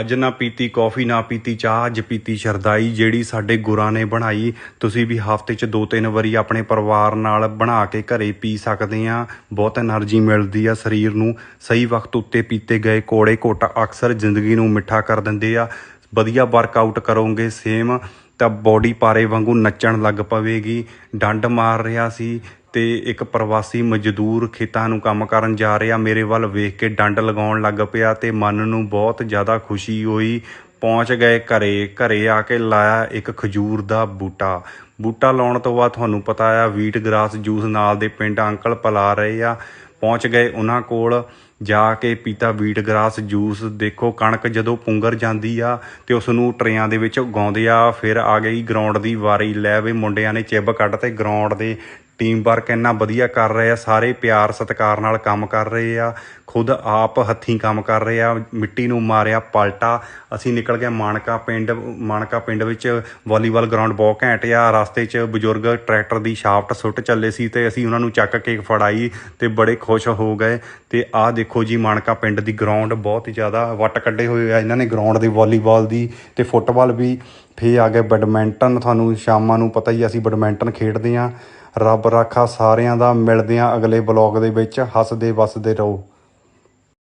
ਅੱਜ ਨਾ ਪੀਤੀ ਕੌਫੀ, ਨਾ ਪੀਤੀ ਚਾਹ, ਅੱਜ ਪੀਤੀ ਸ਼ਰਦਾਈ, ਜਿਹੜੀ ਸਾਡੇ ਗੁਰਾਂ ਨੇ ਬਣਾਈ। ਤੁਸੀਂ ਵੀ ਹਫ਼ਤੇ 'ਚ ਦੋ ਤਿੰਨ ਵਾਰੀ ਆਪਣੇ ਪਰਿਵਾਰ ਨਾਲ ਬਣਾ ਕੇ ਘਰੇ ਪੀ ਸਕਦੇ ਆ। ਬਹੁਤ એનર્ਜੀ ਮਿਲਦੀ ਆ ਸਰੀਰ ਨੂੰ। ਸਹੀ ਵਕਤ ਉੱਤੇ ਪੀਤੇ ਗਏ ਕੋੜੇ ਕੋਟਾ ਅਕਸਰ ਜ਼ਿੰਦਗੀ ਨੂੰ ਮਿੱਠਾ ਕਰ ਦਿੰਦੇ ਆ। ਵਧੀਆ ਵਰਕਆਊਟ ਕਰੋਗੇ ਸੇਮ ਤਾਂ ਬੋਡੀ ਪਾਰੇ ਵਾਂਗੂ ਨੱਚਣ ਲੱਗ ਪਵੇਗੀ। ਡੰਡ ਮਾਰ ਰਿਹਾ ਸੀ। ਤੇ ਇੱਕ ਪ੍ਰਵਾਸੀ ਮਜ਼ਦੂਰ ਖੇਤਾਂ ਨੂੰ ਕੰਮ ਕਰਨ ਜਾ ਰਿਹਾ। ਮੇਰੇ ਵੱਲ ਵੇਖ ਕੇ ਡੰਡ ਲਗਾਉਣ ਲੱਗ ਪਿਆ ਤੇ ਮਨ ਨੂੰ ਬਹੁਤ ਜ਼ਿਆਦਾ ਖੁਸ਼ੀ ਹੋਈ। ਪਹੁੰਚ ਗਏ ਘਰੇ। ਘਰੇ ਆ ਕੇ ਲਾਇਆ ਇੱਕ ਖਜੂਰ ਦਾ ਬੂਟਾ। ਬੂਟਾ ਲਾਉਣ ਤੋਂ ਬਾਅਦ ਤੁਹਾਨੂੰ ਪਤਾ ਆ ਵੀਟ ਗ੍ਰਾਸ ਜੂਸ ਨਾਲ ਦੇ ਪਿੰਡ ਅੰਕਲ ਪਲਾ ਰਹੇ ਆ। ਪਹੁੰਚ ਗਏ ਉਹਨਾਂ ਕੋਲ। ਜਾ ਕੇ ਪੀਤਾ ਵੀਟ ਗ੍ਰਾਸ ਜੂਸ ਦੇਖੋ ਕਣਕ ਜਦੋਂ ਪੁੰਗਰ ਜਾਂਦੀ ਆ ਤੇ ਉਸ ਨੂੰ ਟਰੇਆਂ ਦੇ ਵਿੱਚ ਉਗਾਉਂਦੇ ਆ। ਫਿਰ ਆ ਗਈ ਗਰਾਊਂਡ ਦੀ ਵਾਰੀ। ਲੈ ਵੇ ਮੁੰਡਿਆਂ ਨੇ ਚਿੱਬ ਕੱਢ ਤੇ ਗਰਾਊਂਡ ਦੇ ਟੀਮ ਵਰਕ ਇੰਨਾ ਵਧੀਆ ਕਰ ਰਹੇ ਆ, ਸਾਰੇ ਪਿਆਰ ਸਤਿਕਾਰ ਨਾਲ ਕੰਮ ਕਰ ਰਹੇ ਆ। ਖੁਦ ਆਪ ਹੱਥੀਂ ਕੰਮ ਕਰ ਰਹੇ ਆ, ਮਿੱਟੀ ਨੂੰ ਮਾਰਿਆ ਪਲਟਾ। ਅਸੀਂ ਨਿਕਲ ਗਏ ਮਾਨਕਾ ਪਿੰਡ ਮਾਨਕਾ ਪਿੰਡ ਵਿੱਚ ਵਾਲੀਬਾਲ ਗਰਾਊਂਡ ਬਹੁਤ ਘੈਂਟ ਆ। ਰਸਤੇ 'ਚ ਬਜ਼ੁਰਗ ਟਰੈਕਟਰ ਦੀ ਸ਼ਾਫਟ ਸੁੱਟ ਚੱਲੇ ਸੀ ਤੇ ਅਸੀਂ ਉਹਨਾਂ ਨੂੰ ਚੱਕ ਕੇ ਫੜਾਈ ਤੇ ਬੜੇ ਖੁਸ਼ ਹੋ ਗਏ। ਤੇ ਆਹ ਦੇਖੋ ਜੀ, ਮਾਨਕਾ ਪਿੰਡ ਦੀ ਗਰਾਊਂਡ ਬਹੁਤ ਹੀ ਜ਼ਿਆਦਾ ਵੱਟ ਕੱਢੇ ਹੋਏ ਆ। ਇਹਨਾਂ ਨੇ ਗਰਾਊਂਡ ਦੇ ਵਾਲੀਬਾਲ ਦੀ ਤੇ ਫੁੱਟਬਾਲ ਵੀ। ਫੇ ਆ ਗਏ ਬੈਡਮਿੰਟਨ। ਤੁਹਾਨੂੰ ਸ਼ਾਮਾਂ ਨੂੰ ਪਤਾ ਹੀ ਅਸੀਂ ਬੈਡਮਿੰਟਨ ਖੇਡਦੇ ਆ। ਰੱਬ ਰਾਖਾ ਸਾਰਿਆਂ ਦਾ, ਮਿਲਦੇ ਆ ਅਗਲੇ ਬਲੌਗ ਦੇ ਵਿੱਚ। ਹੱਸਦੇ ਵਸਦੇ ਰਹੋ।